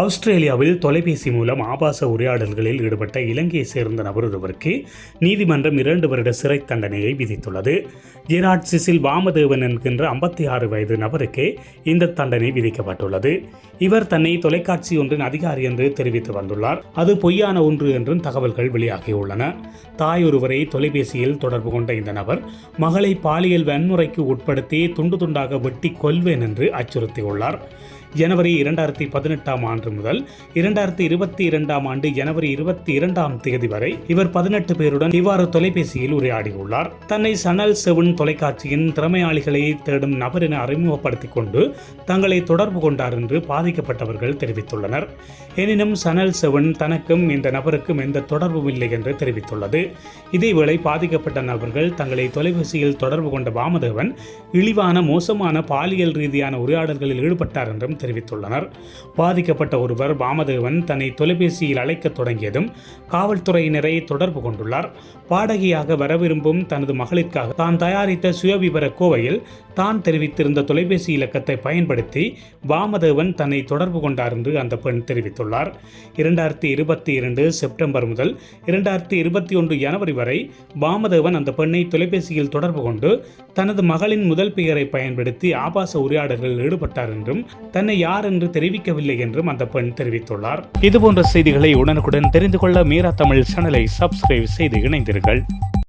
ஆஸ்திரேலியாவில் தொலைபேசி மூலம் ஆபாச உரையாடல்களில் ஈடுபட்ட இலங்கையை சேர்ந்த நபர் ஒருவருக்கு நீதிமன்றம் இரண்டு வருட சிறை தண்டனையை விதித்துள்ளது. ஜெராட் சிசில் வாமதேவன் என்கின்ற ஐம்பத்தி ஆறு வயது நபருக்கு இந்த தண்டனை விதிக்கப்பட்டுள்ளது. இவர் தன்னை தொலைக்காட்சி ஒன்றின் அதிகாரி என்று தெரிவித்து வந்துள்ளார். அது பொய்யான ஒன்று என்றும் தகவல்கள் வெளியாகியுள்ளன. தாய் ஒருவரை தொலைபேசியில் தொடர்பு கொண்ட இந்த நபர் மகளை பாலியல் வன்முறைக்கு உட்படுத்தி துண்டு துண்டாக வெட்டி கொல்வேன் என்று அச்சுறுத்தியுள்ளார். ஜனவரி இரண்டாயிரத்தி பதினெட்டாம் ஆண்டு முதல் இரண்டாயிரத்தி இருபத்தி இரண்டாம் ஆண்டு ஜனவரி இருபத்தி இரண்டாம் தேதி வரை இவர் பதினெட்டு பேருடன் இவ்வாறு தொலைபேசியில் உரையாடியுள்ளார். தன்னை சனல் செவன் தொலைக்காட்சியின் திறமையாளிகளை தேடும் நபர் என அறிமுகப்படுத்திக் கொண்டு தங்களை தொடர்பு கொண்டார் என்று பாதிக்கப்பட்டவர்கள் தெரிவித்துள்ளனர். எனினும் சனல் செவன் தனக்கும் இந்த நபருக்கும் எந்த தொடர்பும் இல்லை என்று தெரிவித்துள்ளது. இதேவேளை பாதிக்கப்பட்ட நபர்கள் தங்களை தொலைபேசியில் தொடர்பு கொண்ட வாமதேவன் இழிவான மோசமான பாலியல் ரீதியான உரையாடல்களில் ஈடுபட்டார் என்றும் தெரிவித்துள்ளனர். பாதிக்கப்பட்ட ஒருவர் பாமதேவன் தன்னை தொலைபேசியில் அழைக்கத் தொடங்கியதும் காவல்துறையினரை தொடர்பு கொண்டுள்ளார். பாடகியாக வர விரும்பும் தனது மகளிற்காக தான் தயாரித்த சுயவிவர கோவையில் தான் தெரிவித்திருந்த தொலைபேசி இலக்கத்தை பயன்படுத்தி வாமதேவன் தன்னை தொடர்பு கொண்டார் என்று அந்த பெண் தெரிவித்துள்ளார். இரண்டாயிரத்தி இருபத்தி இரண்டு செப்டம்பர் முதல் இரண்டாயிரத்தி இருபத்தி ஒன்று ஜனவரி வரை வாமதேவன் அந்த பெண்ணை தொலைபேசியில் தொடர்பு கொண்டு தனது மகளின் முதல் பெயரை பயன்படுத்தி ஆபாச உரையாடல்களில் ஈடுபட்டார் என்றும் தன்னை யார் என்று தெரிவிக்கவில்லை என்றும் அந்த பெண் தெரிவித்துள்ளார். இதுபோன்ற செய்திகளை உடனுக்குடன் தெரிந்து கொள்ள மீரா தமிழ் சேனலை சப்ஸ்கிரைப் செய்து இணைந்தீர்கள்